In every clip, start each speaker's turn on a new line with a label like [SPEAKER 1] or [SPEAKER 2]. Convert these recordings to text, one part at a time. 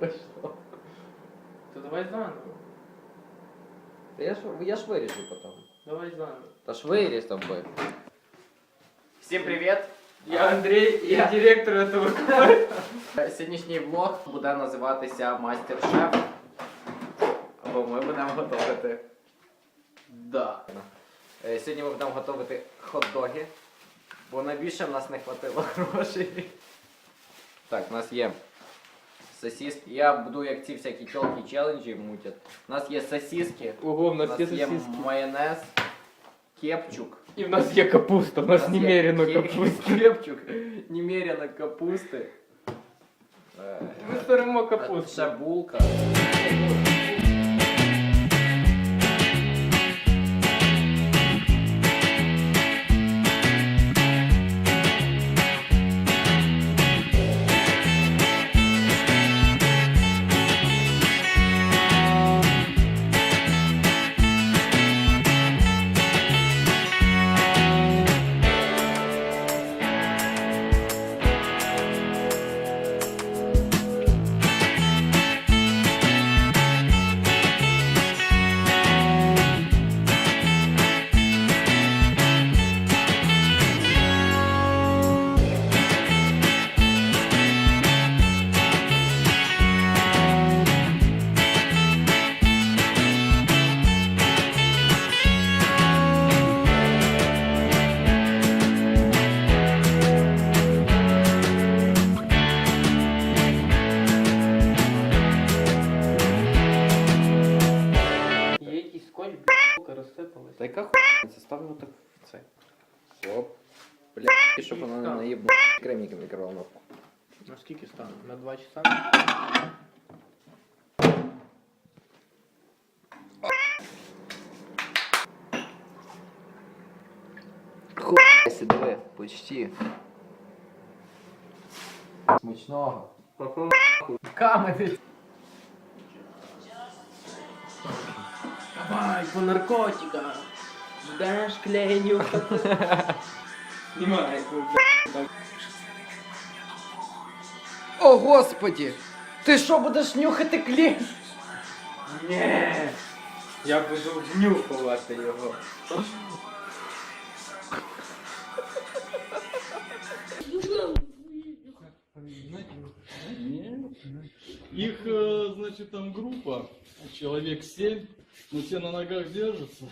[SPEAKER 1] Пошло. То давай заново.
[SPEAKER 2] Та я ж, я ж виріжу потім.
[SPEAKER 1] Давай заново.
[SPEAKER 2] Та ж виріз там би.
[SPEAKER 3] Всім привіт!
[SPEAKER 1] Я Андрей, я директор этого клуба.
[SPEAKER 3] Сьогоднішній влог буде називатися Мастер-шеф. Або ми будемо готувати.
[SPEAKER 1] Да.
[SPEAKER 3] Е, Сьогодні ми будемо готувати хот-доги, бо найбільше в нас не хватило грошей. Так, у нас є сосиски. Я буду як ці всякі тілки челенджі мутять. У нас є сосиски,
[SPEAKER 1] Ого, в
[SPEAKER 3] у
[SPEAKER 1] нас
[SPEAKER 3] нас
[SPEAKER 1] є
[SPEAKER 3] є
[SPEAKER 1] сосиски.
[SPEAKER 3] майонез, кепчук.
[SPEAKER 1] І в нас є капуста, в нас
[SPEAKER 3] У є
[SPEAKER 1] немерено
[SPEAKER 3] ке-
[SPEAKER 1] капусти.
[SPEAKER 3] Кепчук, немерено капусти. Е,
[SPEAKER 1] Ми сторимо
[SPEAKER 3] Ще
[SPEAKER 1] капусту.
[SPEAKER 3] булка.
[SPEAKER 2] Та яка хуйня? Це ставимо так в це. Оп. Бля, і щоб вона не наїбла кремніки мікроволновку.
[SPEAKER 1] На скільки стане? На 2 часа?
[SPEAKER 2] Хуй диви, почти. Смачного.
[SPEAKER 3] Камери.
[SPEAKER 1] Давай, по наркотикам. Дашь клею. Снимай,
[SPEAKER 2] О, господі! Ти що будеш нюхати клей?
[SPEAKER 1] Ні. Я буду внюхувати його.
[SPEAKER 4] Их, э, значит, там группа, человек семь, но все на ногах держатся.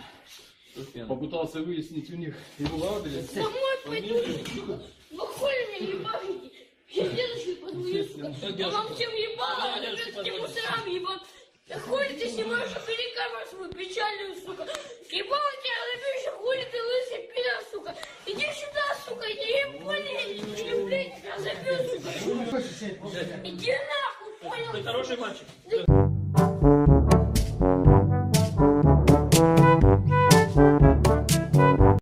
[SPEAKER 4] Попытался выяснить у них его адрес.
[SPEAKER 5] Домой пойду, сука. Вы хули меня ебашите? Я дедушке позвоню, сука. Я вам всем ебало, блядским мусорам ебал. Да хули ты снимаешь камеру свою печальную, сука. Ебало тебя, напиши, хули ты лысый пидор, сука. Иди сюда, сука, я ебали, или, блядь, тебя забью, сука. Иди? Ты хороший мальчик.